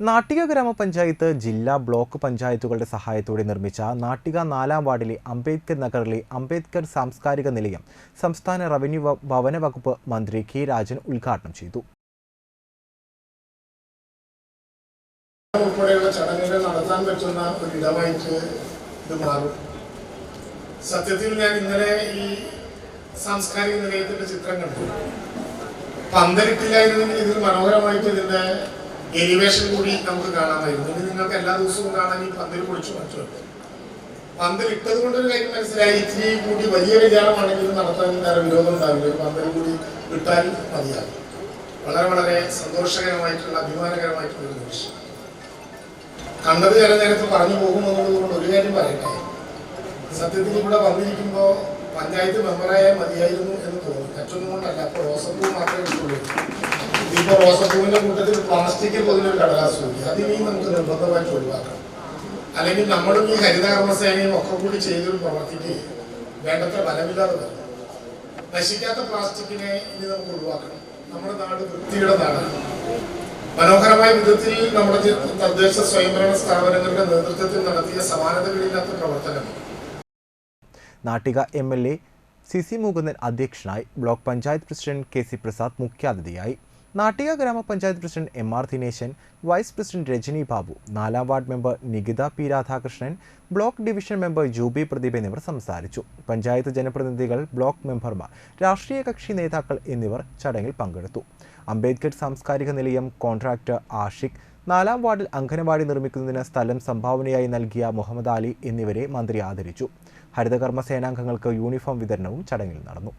നാട്ടിക ഗ്രാമപഞ്ചായത്ത് ജില്ലാ ബ്ലോക്ക് പഞ്ചായത്തുകളുടെ സഹായത്തോടെ നിർമ്മിച്ച നാട്ടിക നാലാം വാർഡിലെ അംബേദ്കർ നഗറിലെ അംബേദ്കർ സാംസ്കാരിക നിലയം സംസ്ഥാന റവന്യൂ ഭവന വകുപ്പ് മന്ത്രി കെ രാജൻ ഉദ്ഘാടനം ചെയ്തു. നടത്താൻ ഇടമായിട്ട് സത്യത്തിൽ ഞാൻ ഇന്നലെ ഈ സാംസ്കാരിക നിലയത്തിന്റെ ചിത്രം കണ്ടു. പന്തലിട്ടില്ലായിരുന്നെങ്കിൽ ഇതിൽ മനോഹരമായിട്ട് ഇതിന്റെ എലിവേഷൻ കൂടി നമുക്ക് കാണാമായിരുന്നു. ഇനി നിങ്ങൾക്ക് എല്ലാ ദിവസവും കാണാൻ ഈ പന്തിൽ പൊളിച്ചു മറ്റു. പന്തിൽ ഇട്ടത് കൊണ്ടൊരു കാര്യം മനസ്സിലായി. ഇത്തിരി കൂടി വലിയ വിചാരമാണെങ്കിലും നടത്താൻ നേരം വിരോധം ഉണ്ടാവില്ല. ഒരു പന്തിൽ കൂടി ഇട്ടാൽ മതിയാകും. വളരെ വളരെ സന്തോഷകരമായിട്ടുള്ള അഭിമാനകരമായിട്ടുള്ള ഒരു നിമിഷം. കണ്ടത് ചില നേരത്ത് പറഞ്ഞു പോകുമെന്നുള്ളത് കൊണ്ട് ഒരു കാര്യം പറയട്ടെ. സത്യത്തിൽ ഇവിടെ വന്നിരിക്കുമ്പോൾ പഞ്ചായത്ത് മെമ്പറായാൽ മതിയായിരുന്നു എന്ന് തോന്നുന്നു മറ്റൊന്നും കൊണ്ടല്ല. അപ്പോൾ റോസപ്പൂ മാത്രമേ കിട്ടുള്ളൂ ഇപ്പോൾ റോസപ്പൂവിന്റെ കൂട്ടത്തിൽ പ്ലാസ്റ്റിക് പൊതുവെ കടലാസ് കൂടി അതിനെയും നമുക്ക് നിർബന്ധമായിട്ട് ഒഴിവാക്കണം അല്ലെങ്കിൽ നമ്മളും ഈ ഹരിതകർമ്മസേനയും ഒക്കെ കൂടി ചെയ്തൊരു പ്രവർത്തിക്ക് വേണ്ടത്ര ബലമില്ലാതെ വരും. നശിക്കാത്ത പ്ലാസ്റ്റിക്കിനെ ഇനി നമുക്ക് ഒഴിവാക്കണം. നമ്മുടെ നാട് വൃത്തിയുടെ നാടാണ്. മനോഹരമായ വിധത്തിൽ നമ്മുടെ തദ്ദേശ സ്വയംഭരണ സ്ഥാപനങ്ങളുടെ നേതൃത്വത്തിൽ നടത്തിയ സമാനതകളില്ലാത്ത പ്രവർത്തനം. Nattika M L A C C Mukundan അധ്യക്ഷനായി block panchayat president K C Prasad മുഖ്യാതിഥിയായി നാട്ടിക ഗ്രാമപഞ്ചായത്ത് president M R Dineshan vice president Rajani Babu നാലാം ward member Nikitha P Radhakrishnan block division member Juby Pradeep എന്നിവർ സംസാരിച്ചു. പഞ്ചായത്ത് ജനപ്രതിനിധികൾ block മെമ്പർമാർ രാഷ്ട്രീയ കക്ഷി നേതാക്കൾ എന്നിവർ ചടങ്ങിൽ പങ്കെടുത്തു. അംബേദ്കർ സാംസ്കാരിക നിലയം കോൺട്രാക്ടർ ആഷിഖ് നാലാം വാർഡിൽ അംഗനവാടി നിർമ്മിക്കുന്നതിന് സ്ഥലം സംഭാവനയായി നൽകിയ മുഹമ്മദ് അലി എന്നിവരെ മന്ത്രി ആദരിച്ചു. ഹരിതകർമ്മ സേനാംഗങ്ങൾക്ക് യൂണിഫോം വിതരണവും ചടങ്ങിൽ നടന്നു.